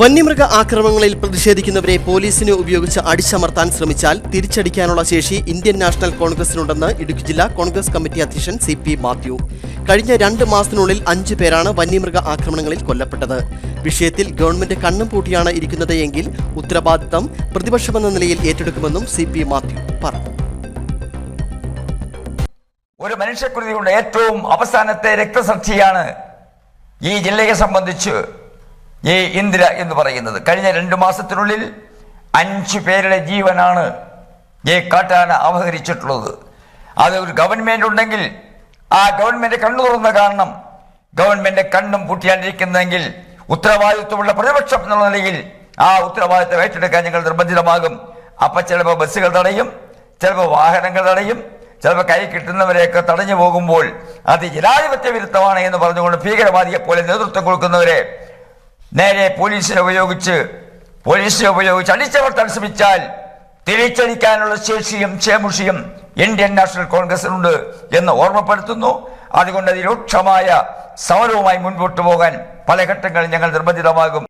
വന്യമൃഗ ആക്രമണങ്ങളിൽ പ്രതിഷേധിക്കുന്നവരെ പോലീസിനെ ഉപയോഗിച്ച് അടിച്ചമർത്താൻ ശ്രമിച്ചാൽ തിരിച്ചടിക്കാനുള്ള ശേഷി ഇന്ത്യൻ നാഷണൽ കോൺഗ്രസിനുണ്ടെന്ന് ഇടുക്കി ജില്ലാ കോൺഗ്രസ് കമ്മിറ്റി അധ്യക്ഷൻ സി പി മാത്യു. കഴിഞ്ഞ രണ്ട് മാസത്തിനുള്ളിൽ അഞ്ചു പേരാണ് വന്യമൃഗ ആക്രമണങ്ങളിൽ കൊല്ലപ്പെട്ടത്. വിഷയത്തിൽ ഗവൺമെന്റ് കണ്ണും പൂട്ടിയാണ് ഇരിക്കുന്നത് എങ്കിൽ ഉത്തരവാദിത്തം പ്രതിപക്ഷമെന്ന നിലയിൽ ഏറ്റെടുക്കുമെന്നും സി പി മാത്യു പറഞ്ഞു. ഒരു മനുഷ്യക്കുരുതിയുടെ ഏറ്റവും അവസാനത്തെ രക്തസാക്ഷിയാണ് ഈ ജില്ലയെ സംബന്ധിച്ച് ഈ ഇന്ദിര എന്ന് പറയുന്നത്. കഴിഞ്ഞ രണ്ട് മാസത്തിനുള്ളിൽ അഞ്ചു പേരുടെ ജീവനാണ് ഈ കാട്ടാന അപഹരിച്ചിട്ടുള്ളത്. അത് ഒരു ഗവൺമെന്റ് ഉണ്ടെങ്കിൽ ആ ഗവൺമെന്റ് കണ്ണു തുറന്ന കാരണം ഗവൺമെന്റ് കണ്ണും പൂട്ടിയാണ്ടിരിക്കുന്നതെങ്കിൽ ഉത്തരവാദിത്വമുള്ള പ്രതിപക്ഷം എന്നുള്ള നിലയിൽ ആ ഉത്തരവാദിത്വം ഏറ്റെടുക്കാൻ ഞങ്ങൾ നിർബന്ധിതമാകും. അപ്പൊ ചിലപ്പോൾ ബസ്സുകൾ തടയും ചിലപ്പോൾ വാഹനങ്ങൾ തടയും ചിലപ്പോൾ കൈ കിട്ടുന്നവരെയൊക്കെ തടഞ്ഞു പോകുമ്പോൾ അത് ജനാധിപത്യ വിരുദ്ധമാണ് എന്ന് പറഞ്ഞുകൊണ്ട് ഭീകരവാദിയെ പോലെ നേതൃത്വം കൊടുക്കുന്നവരെ നേരെ പോലീസിനെ ഉപയോഗിച്ച് പോലീസിനെ ഉപയോഗിച്ച് അടിച്ചമർത്താൻ ശ്രമിച്ചാൽ തിരിച്ചടിക്കാനുള്ള ശേഷിയും ചേമുഷിയും ഇന്ത്യൻ നാഷണൽ കോൺഗ്രസിനുണ്ട് എന്ന് ഓർമ്മപ്പെടുത്തുന്നു. അതുകൊണ്ട് അതിരൂക്ഷമായ സമരവുമായി മുൻപോട്ട് പോകാൻ പല ഘട്ടങ്ങളിൽ ഞങ്ങൾ നിർബന്ധിതമാകും.